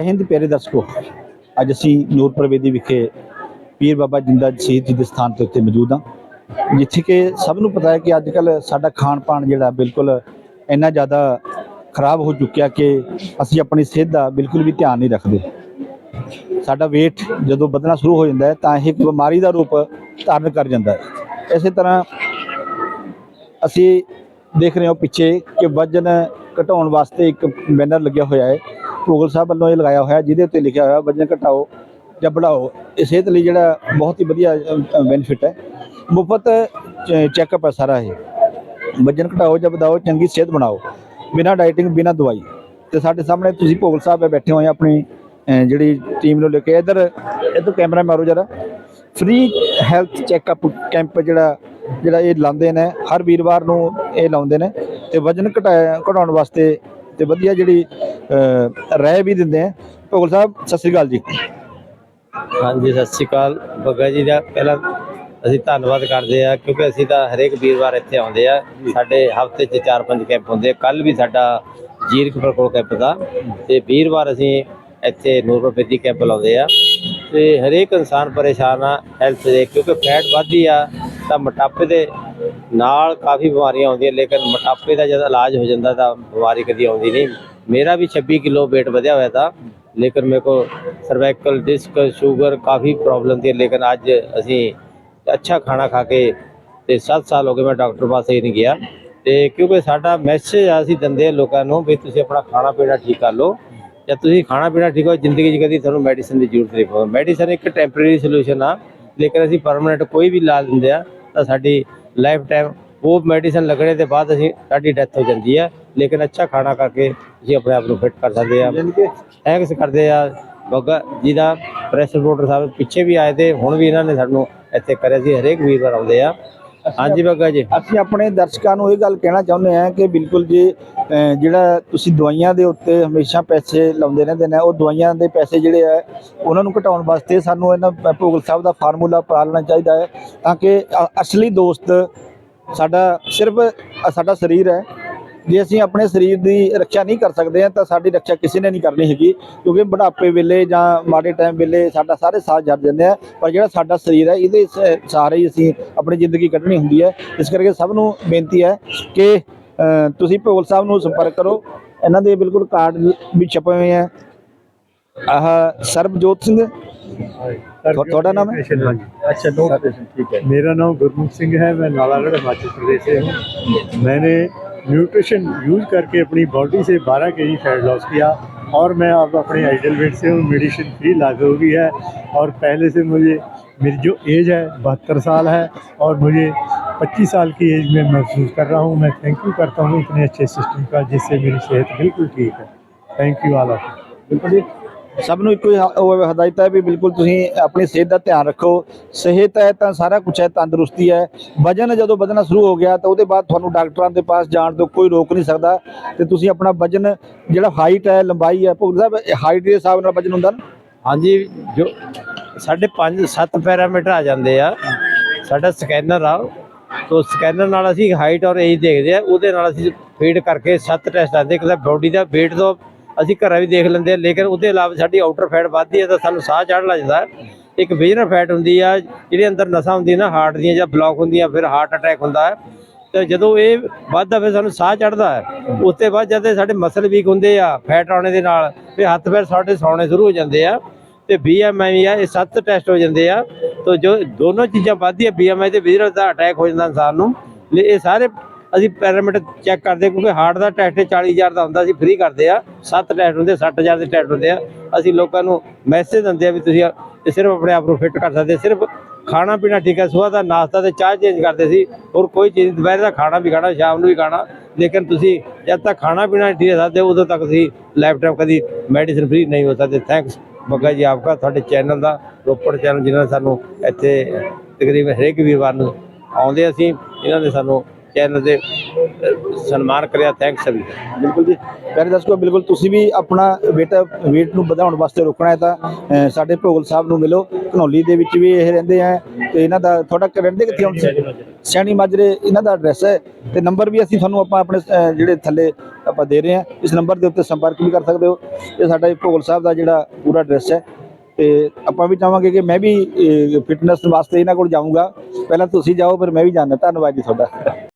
ਹਿੰਦ ਪਿਆਰੇ ਦਰਸ਼ਕੋ, ਅੱਜ ਅਸੀਂ ਨੂਰਪੁਰ ਵੇਦੀ ਵਿਖੇ ਪੀਰ ਬਾਬਾ ਜਿੰਦਾ ਸ਼ਹੀਦ ਜੀ ਦੇ ਸਥਾਨ ਤੇ ਉੱਤੇ ਮੌਜੂਦ ਹਾਂ। ਜਿੱਥੇ ਕਿ ਸਭ ਨੂੰ ਪਤਾ ਹੈ ਕਿ ਅੱਜ ਕੱਲ ਸਾਡਾ ਖਾਣ ਪਾਣ ਜਿਹੜਾ ਬਿਲਕੁਲ ਇੰਨਾ ਜ਼ਿਆਦਾ ਖਰਾਬ ਹੋ ਚੁੱਕਿਆ ਕਿ ਅਸੀਂ ਆਪਣੀ ਸਿਹਤ ਦਾ ਬਿਲਕੁਲ ਵੀ ਧਿਆਨ ਨਹੀਂ ਰੱਖਦੇ। ਸਾਡਾ weight ਜਦੋਂ ਵਧਣਾ ਸ਼ੁਰੂ ਹੋ ਜਾਂਦਾ ਹੈ, ਤਾਂ ਇਹ ਇੱਕ ਬਿਮਾਰੀ ਦਾ ਰੂਪ ਧਾਰਨ ਕਰ ਜਾਂਦਾ ਹੈ। ਇਸੇ ਤਰ੍ਹਾਂ ਅਸੀਂ ਦੇਖ ਰਹੇ ਹਾਂ ਪਿੱਛੇ ਕਿ ਵਜਨ ਘਟਾਉਣ ਵਾਸਤੇ ਇੱਕ ਬੈਨਰ ਲੱਗਿਆ ਹੋਇਆ ਹੈ। ਭੋਗਲ ਸਾਹਿਬ ਵੱਲੋਂ ਇਹ ਲਗਾਇਆ ਹੋਇਆ, ਜਿਹਦੇ ਉੱਤੇ ਲਿਖਿਆ ਹੋਇਆ, ਵਜਨ ਘਟਾਓ ਜਾਂ ਵਧਾਓ, ਇਹ ਸਿਹਤ ਲਈ ਜਿਹੜਾ ਬਹੁਤ ਹੀ ਵਧੀਆ ਬੈਨੀਫਿਟ ਹੈ। ਮੁਫਤ ਚੈੱਕਅਪ ਹੈ ਸਾਰਾ ਇਹ। ਵਜਨ ਘਟਾਓ ਜਾਂ ਵਧਾਓ, ਚੰਗੀ ਸਿਹਤ ਬਣਾਓ, ਬਿਨਾਂ ਡਾਈਟਿੰਗ ਬਿਨਾਂ ਦਵਾਈ। ਤੇ ਸਾਡੇ ਸਾਹਮਣੇ ਤੁਸੀਂ ਭੋਗਲ ਸਾਹਿਬ ਬੈਠੇ ਹੋਏ ਆਪਣੀ ਜਿਹੜੀ ਟੀਮ ਨੂੰ ਲੈ ਕੇ। ਇੱਧਰ ਇੱਧਰ ਕੈਮਰਾ ਮਾਰੋ ਜਰਾ। ਫ੍ਰੀ ਹੈਲਥ ਚੈੱਕਅਪ ਕੈਂਪ ਜਿਹੜਾ ਜਿਹੜਾ ਇਹ ਲਾਉਂਦੇ ਨੇ, ਹਰ ਵੀਰਵਾਰ ਨੂੰ ਇਹ ਲਾਉਂਦੇ ਨੇ। ਤੇ ਵਜਨ ਘਟਾਇਆ, ਘਟਾਉਣ ਵਾਸਤੇ ਤੇ ਵਧੀਆ ਜਿਹੜੀ ਰਾਏ ਵੀ ਦਿੰਦੇ ਆ। ਭੋਗਲ ਸਾਹਿਬ ਸਤਿ ਸ੍ਰੀ ਅਕਾਲ ਜੀ। ਹਾਂਜੀ ਸਤਿ ਸ਼੍ਰੀ ਅਕਾਲ। ਬੱਗਾ ਜੀ ਦਾ ਪਹਿਲਾਂ ਅਸੀਂ ਧੰਨਵਾਦ ਕਰਦੇ ਆ ਕਿਉਂਕਿ ਅਸੀਂ ਤਾਂ ਹਰੇਕ ਵੀਰਵਾਰ ਇੱਥੇ ਆਉਂਦੇ ਆ ਸਾਡੇ ਹਫ਼ਤੇ 'ਚ 4-5 ਕੈਂਪ ਹੁੰਦੇ ਕੱਲ ਵੀ ਸਾਡਾ ਜੀਰਕਪੁਰ ਕੋਲ ਕੈਂਪ ਦਾ। ਤੇ ਵੀਰਵਾਰ ਅਸੀਂ ਇੱਥੇ ਨੂਰਪ੍ਰੀਤੀ ਕੈਂਪ ਲਾਉਂਦੇ ਆ ਤੇ ਹਰੇਕ ਇਨਸਾਨ ਪਰੇਸ਼ਾਨ ਆ ਹੈਲਥ ਦੇ ਕਿਉਂਕਿ ਫੈਟ ਵੱਧਦੀ ਆ ਤਾਂ ਮੋਟਾਪੇ ਦੇ ਨਾਲ ਕਾਫੀ ਬਿਮਾਰੀਆਂ ਆਉਂਦੀਆਂ, ਲੇਕਿਨ ਮੋਟਾਪੇ ਦਾ ਜਦ ਇਲਾਜ ਹੋ ਜਾਂਦਾ ਤਾਂ ਬਿਮਾਰੀ ਕਦੀ ਆਉਂਦੀ ਨਹੀਂ। ਮੇਰਾ ਵੀ 26 ਕਿਲੋ ਵੇਟ ਵਧਿਆ ਹੋਇਆ ਤਾਂ, ਲੇਕਿਨ ਮੇਰੇ ਕੋ ਸਰਵਾਈਕਲ ਡਿਸਕ ਸ਼ੂਗਰ ਕਾਫੀ ਪ੍ਰੋਬਲਮ ਸੀ ਲੇਕਿਨ ਅੱਜ ਅਸੀਂ ਅੱਛਾ ਖਾਣਾ ਖਾ ਕੇ ਤੇ 7 ਸਾਲ ਹੋ ਗਏ ਮੈਂ ਡਾਕਟਰ ਪਾਸੇ ਹੀ ਨਹੀਂ ਗਿਆ। ਤੇ ਕਿਉਂਕਿ ਸਾਡਾ ਮੈਸੇਜ ਆ, ਅਸੀਂ ਦਿੰਦੇ ਲੋਕਾਂ ਨੂੰ ਵੀ ਤੁਸੀਂ ਆਪਣਾ ਖਾਣਾ ਪੀਣਾ ਠੀਕ ਕਰ ਲਓ। ਜਾਂ ਤੁਸੀਂ ਖਾਣਾ ਪੀਣਾ ਠੀਕ ਹੋ ਜ਼ਿੰਦਗੀ 'ਚ ਕਦੀ ਤੁਹਾਨੂੰ ਮੈਡੀਸਨ ਦੀ ਜ਼ਰੂਰਤ ਨਹੀਂ ਪਵੇ ਮੈਡੀਸਨ ਇੱਕ ਟੈਂਪਰੇਰੀ ਸੋਲੂਸ਼ਨ ਆ, ਲੇਕਿਨ ਅਸੀਂ ਪਰਮਨੈਂਟ ਕੋਈ ਵੀ ਲਾ ਦਿੰਦੇ ਆ, ਤਾਂ ਸਾਡੀ ਲਾਈਫ ਟਾਈਮ ਉਹ ਮੈਡੀਸਿਨ ਲੱਗਣੇ ਦੇ ਬਾਅਦ ਅਸੀਂ ਸਾਡੀ ਡੈਥ ਹੋ ਜਾਂਦੀ ਹੈ ਲੇਕਿਨ ਅੱਛਾ ਖਾਣਾ ਕਰਕੇ ਅਸੀਂ ਆਪਣੇ ਆਪ ਨੂੰ ਫਿੱਟ ਕਰ ਸਕਦੇ ਆ। ਥੈਂਕਸ ਕਰਦੇ ਆ ਬੱਗਾ ਜੀ ਦਾ। ਪ੍ਰੈਸ ਰਿਪੋਰਟਰ ਸਾਹਿਬ ਪਿੱਛੇ ਵੀ ਆਏ ਤੇ ਹੁਣ ਵੀ ਇਹਨਾਂ ਨੇ ਸਾਨੂੰ ਇੱਥੇ ਕਰਿਆ ਸੀ। ਹਰੇਕ ਵੀਰਵਾਰ ਆਉਂਦੇ ਆ। ਹਾਂਜੀ ਬੱਗਾ ਜੀ। ਅਸੀਂ ਆਪਣੇ ਦਰਸ਼ਕਾਂ ਨੂੰ ਇਹ ਗੱਲ ਕਹਿਣਾ ਚਾਹੁੰਦੇ ਹਾਂ ਕਿ ਬਿਲਕੁਲ ਜੀ ਜਿਹੜਾ ਤੁਸੀਂ ਦਵਾਈਆਂ ਦੇ ਉੱਤੇ ਹਮੇਸ਼ਾ ਪੈਸੇ ਲਾਉਂਦੇ ਰਹਿੰਦੇ ਨੇ, ਉਹ ਦਵਾਈਆਂ ਦੇ ਪੈਸੇ ਜਿਹੜੇ ਆ, ਉਹਨਾਂ ਨੂੰ ਘਟਾਉਣ ਵਾਸਤੇ ਸਾਨੂੰ ਇਹਨਾਂ ਪ- ਭੋਗਲ ਸਾਹਿਬ ਦਾ ਫਾਰਮੂਲਾ ਪਾਲਣਾ ਚਾਹੀਦਾ ਹੈ ਤਾਂ ਕਿ ਅਸਲੀ ਦੋਸਤ ਸਾਡਾ ਸਿਰਫ ਸਾਡਾ ਸਰੀਰ ਹੈ ਜੇ ਅਸੀਂ ਆਪਣੇ ਸਰੀਰ ਦੀ ਰੱਖਿਆ ਨਹੀਂ ਕਰ ਸਕਦੇ ਹਾਂ ਤਾਂ ਸਾਡੀ ਰੱਖਿਆ ਕਿਸੇ ਨੇ ਨਹੀਂ ਕਰਨੀ ਹੈਗੀ ਕਿਉਂਕਿ ਬੁਢਾਪੇ ਵੇਲੇ ਜਾਂ ਮਾੜੇ ਟਾਈਮ ਵੇਲੇ ਸਾਡਾ ਸਾਰੇ ਸਾਥ ਜੜ ਜਾਂਦੇ ਆ ਪਰ ਜਿਹੜਾ ਸਾਡਾ ਸਰੀਰ ਹੈ ਇਹਦੇ ਸ- ਸਹਾਰੇ ਹੀ ਅਸੀਂ ਆਪਣੀ ਜ਼ਿੰਦਗੀ ਕੱਢਣੀ ਹੁੰਦੀ ਹੈ ਇਸ ਕਰਕੇ ਸਭ ਨੂੰ ਬੇਨਤੀ ਹੈ ਕਿ ਅ, ਤੁਸੀਂ ਭੋਗਲ ਸਾਹਿਬ ਨੂੰ ਸੰਪਰਕ ਕਰੋ ਇਹਨਾਂ ਦੇ ਬਿਲਕੁਲ ਕਾਰਡ ਵੀ ਛਪੇ ਹੋਏ ਆ ਆਹ ਸਰਬਜੋਤ ਸਿੰਘ ਤੁਹਾ- ਤੁਹਾਡਾ ਨਾਮ ਹੈ अच्छा नोट ठीक है मेरा नाम गुरमुख सिंह है मैं नालागढ़ हिमाचल प्रदेश से हूँ मैंने न्यूट्रिशन यूज़ करके अपनी बॉडी से 12 के जी फैट लॉस किया और मैं अब अपने आइडल वेट से हूँ मेडिसिन फ्री लागू हो गई है। और पहले से मुझे, मेरी जो एज है, बहत्तर साल है और मुझे 25 साल की एज में महसूस कर रहा हूँ। मैं थैंक यू करता हूँ इतने अच्छे सिस्टम का, जिससे मेरी सेहत बिल्कुल ठीक है। थैंक यू आला बिल्कुल ਸਭ ਨੂੰ ਇੱਕੋ ਹੀ ਹ- ਉਹ ਹਦਾਇਤ ਹੈ ਵੀ ਬਿਲਕੁਲ ਤੁਸੀਂ ਆਪਣੀ ਸਿਹਤ ਦਾ ਧਿਆਨ ਰੱਖੋ। ਸਿਹਤ ਹੈ ਤਾਂ ਸਾਰਾ ਕੁਝ ਹੈ, ਤੰਦਰੁਸਤੀ ਹੈ। ਵਜਨ ਜਦੋਂ ਵਧਣਾ ਸ਼ੁਰੂ ਹੋ ਗਿਆ ਤਾਂ ਉਹਦੇ ਬਾਅਦ ਤੁਹਾਨੂੰ ਡਾਕਟਰਾਂ ਦੇ ਪਾਸ ਜਾਣ ਤੋਂ ਕੋਈ ਰੋਕ ਨਹੀਂ ਸਕਦਾ ਤੇ ਤੁਸੀਂ ਆਪਣਾ ਵਜਨ ਜਿਹੜਾ ਹਾਈਟ ਹੈ, ਲੰਬਾਈ ਹੈ ਭੁਗਤ ਸਾਹਿਬ ਹਾਈਟ ਦੇ ਹਿਸਾਬ ਨਾਲ ਵਜਨ ਹੁੰਦਾ ਨਾ? ਹਾਂਜੀ, ਜੋ ਸਾਡੇ 5 7 ਪੈਰਾਮੀਟਰ ਆ ਜਾਂਦੇ ਆ। ਸਾਡਾ ਸਕੈਨਰ ਆ। ਤੋ ਸਕੈਨਰ ਨਾਲ ਅਸੀਂ ਹਾਈਟ ਔਰ ਏਜ ਦੇਖਦੇ ਆ। ਉਹਦੇ ਨਾਲ ਅਸੀਂ ਫੀਡ ਕਰਕੇ 7 ਟੈਸਟ ਆਉਂਦੇ ਇੱਕ ਤਾਂ ਬੋਡੀ ਦਾ weight ਤੋਂ ਅਸੀਂ ਘਰਾਂ ਵੀ ਦੇਖ ਲੈਂਦੇ ਆ ਲੇਕਿਨ ਉਹਦੇ ਇਲਾਵਾ ਸਾਡੀ ਆਊਟਰ ਫੈਟ ਵੱਧਦੀ ਹੈ ਤਾਂ ਸਾਨੂੰ ਸਾਹ ਚੜ੍ਹ ਲੱਗ ਜਾਂਦਾ ਇੱਕ ਵਿਜਨਰ ਫੈਟ ਹੁੰਦੀ ਆ, ਜਿਹੜੀ ਅੰਦਰ ਨਸਾਂ ਹੁੰਦੀਆਂ ਨਾ ਹਾਰਟ ਦੀਆਂ ਜਾਂ ਬਲੌਕ ਹੁੰਦੀਆਂ, ਫਿਰ ਹਾਰਟ ਅਟੈਕ ਹੁੰਦਾ ਹੈ। ਤੇ ਜਦੋਂ ਇਹ ਵੱਧਦਾ, ਫਿਰ ਸਾਨੂੰ ਸਾਹ ਚੜਦਾ ਹੈ। ਉਸ ਤੋਂ ਬਾਅਦ ਜਦ ਸਾਡੇ ਮਸਲ ਵੀਕ ਹੁੰਦੇ ਆ ਫੈਟ ਆਉਣੇ ਦੇ ਨਾਲ, ਫਿਰ ਹੱਥ ਪੈਰ ਸਾਡੇ ਸੌਣੇ ਸ਼ੁਰੂ ਹੋ ਜਾਂਦੇ ਆ। ਤੇ BMI ਆ, ਇਹ ਸੱਤ ਟੈਸਟ ਹੋ ਜਾਂਦੇ ਆ। ਤੋ ਜੋ ਦੋਨੋਂ ਚੀਜ਼ਾਂ ਵੱਧਦੀਆਂ BMI ਤੇ ਵਿਜਨਰ ਦਾ ਅਟੈਕ ਹੋ ਜਾਂਦਾ ਇਨਸਾਨ ਨੂੰ। ਲੈ, ਇਹ ਸਾਰੇ ਅਸੀਂ ਪੈਰਾਮੀਟਰ ਚੈੱਕ ਕਰਦੇ ਕਿਉਂਕਿ ਹਾਰਟ ਦਾ ਟੈਸਟ 40000 ਦਾ ਹੁੰਦਾ, ਅਸੀਂ ਫ੍ਰੀ ਕਰਦੇ ਆ ਸੱਤ ਟੈਸਟ ਹੁੰਦੇ 60000 ਦੇ ਟੈਸਟ ਹੁੰਦੇ ਆ। ਅਸੀਂ ਲੋਕਾਂ ਨੂੰ ਮੈਸੇਜ ਦਿੰਦੇ ਆ ਵੀ ਤੁਸੀਂ ਸਿਰਫ ਆਪਣੇ ਆਪ ਨੂੰ ਫਿੱਟ ਕਰ ਸਕਦੇ ਸਿਰਫ ਖਾਣਾ ਪੀਣਾ ਠੀਕ ਹੈ ਸਵੇਰ ਦਾ ਨਾਸ਼ਤਾ ਤੇ ਚਾਹ ਚੇਂਜ ਕਰਦੇ ਸੀ। ਹੋਰ ਕੋਈ ਚੀਜ਼, ਦੁਪਹਿਰ ਦਾ ਖਾਣਾ ਵੀ ਖਾਣਾ, ਸ਼ਾਮ ਨੂੰ ਵੀ ਖਾਣਾ। ਲੇਕਿਨ ਤੁਸੀਂ ਜਦ ਤੱਕ ਖਾਣਾ ਪੀਣਾ ਠੀਕ ਹੈ ਸਕਦੇ ਉਦੋਂ ਤੱਕ ਤੁਸੀਂ ਲਾਈਫ ਕਦੀ ਮੈਡੀਸਿਨ ਫ੍ਰੀ ਨਹੀਂ ਹੋ ਸਕਦੇ। ਥੈਂਕਸ ਬੱਗਾ ਜੀ ਆਪਕਾ, ਤੁਹਾਡੇ ਚੈਨਲ ਦਾ, ਰੋਪੜ ਚੈਨਲ ਜਿਨ੍ਹਾਂ ਨੇ ਸਾਨੂੰ ਇੱਥੇ ਤਕਰੀਬਨ ਹਰੇਕ ਵੀਰਵਾਰ ਨੂੰ ਆਉਂਦੇ ਅਸੀਂ, ਇਹਨਾਂ ਨੇ ਸਾਨੂੰ ਚੈਨਲ ਦੇ ਸਨਮਾਨ ਕਰਿਆ ਥੈਂਕਸ ਸਭੀ ਦਾ। ਬਿਲਕੁਲ ਜੀ। ਪਿਆਰੇ ਦਰਸ਼ਕੋ ਬਿਲਕੁਲ ਤੁਸੀਂ ਵੀ ਆਪਣਾ ਵੇਟ weight ਨੂੰ ਵਧਾਉਣ ਵਾਸਤੇ ਰੋਕਣਾ ਹੈ ਤਾਂ ਸਾਡੇ ਭੋਗਲ ਸਾਹਿਬ ਨੂੰ ਮਿਲੋ। ਘਨੌਲੀ ਦੇ ਵਿੱਚ ਵੀ ਇਹ ਰਹਿੰਦੇ ਆ ਤੇ ਇਹਨਾਂ ਦਾ ਤੁਹਾਡਾ ਕ- ਰਹਿੰਦੇ ਕਿੱਥੇ ਹੁਣ? ਸਿਆਣੀ ਮਾਜਰੇ। ਇਹਨਾਂ ਦਾ ਐਡਰੈਸ ਹੈ। ਤੇ ਨੰਬਰ ਵੀ ਅਸੀਂ ਤੁਹਾਨੂੰ ਆਪਾਂ ਆਪਣੇ ਜਿਹੜੇ ਥੱਲੇ ਆਪਾਂ ਦੇ ਰਹੇ ਹਾਂ ਇਸ ਨੰਬਰ ਦੇ ਉੱਤੇ ਸੰਪਰਕ ਵੀ ਕਰ ਸਕਦੇ ਹੋ। ਇਹ ਸਾਡਾ ਭੋਗਲ ਸਾਹਿਬ ਦਾ ਜਿਹੜਾ ਪੂਰਾ ਐਡਰੈਸ ਹੈ। ਤੇ ਆਪਾਂ ਵੀ ਚਾਹਾਂਗੇ ਕਿ ਮੈਂ ਵੀ ਫਿਟਨੈਸ ਵਾਸਤੇ ਇਹਨਾਂ ਕੋਲ ਜਾਊਂਗਾ। ਪਹਿਲਾਂ ਤੁਸੀਂ ਜਾਓ ਫਿਰ ਮੈਂ ਵੀ ਜਾਣਾ। ਧੰਨਵਾਦ ਜੀ ਤੁਹਾਡਾ।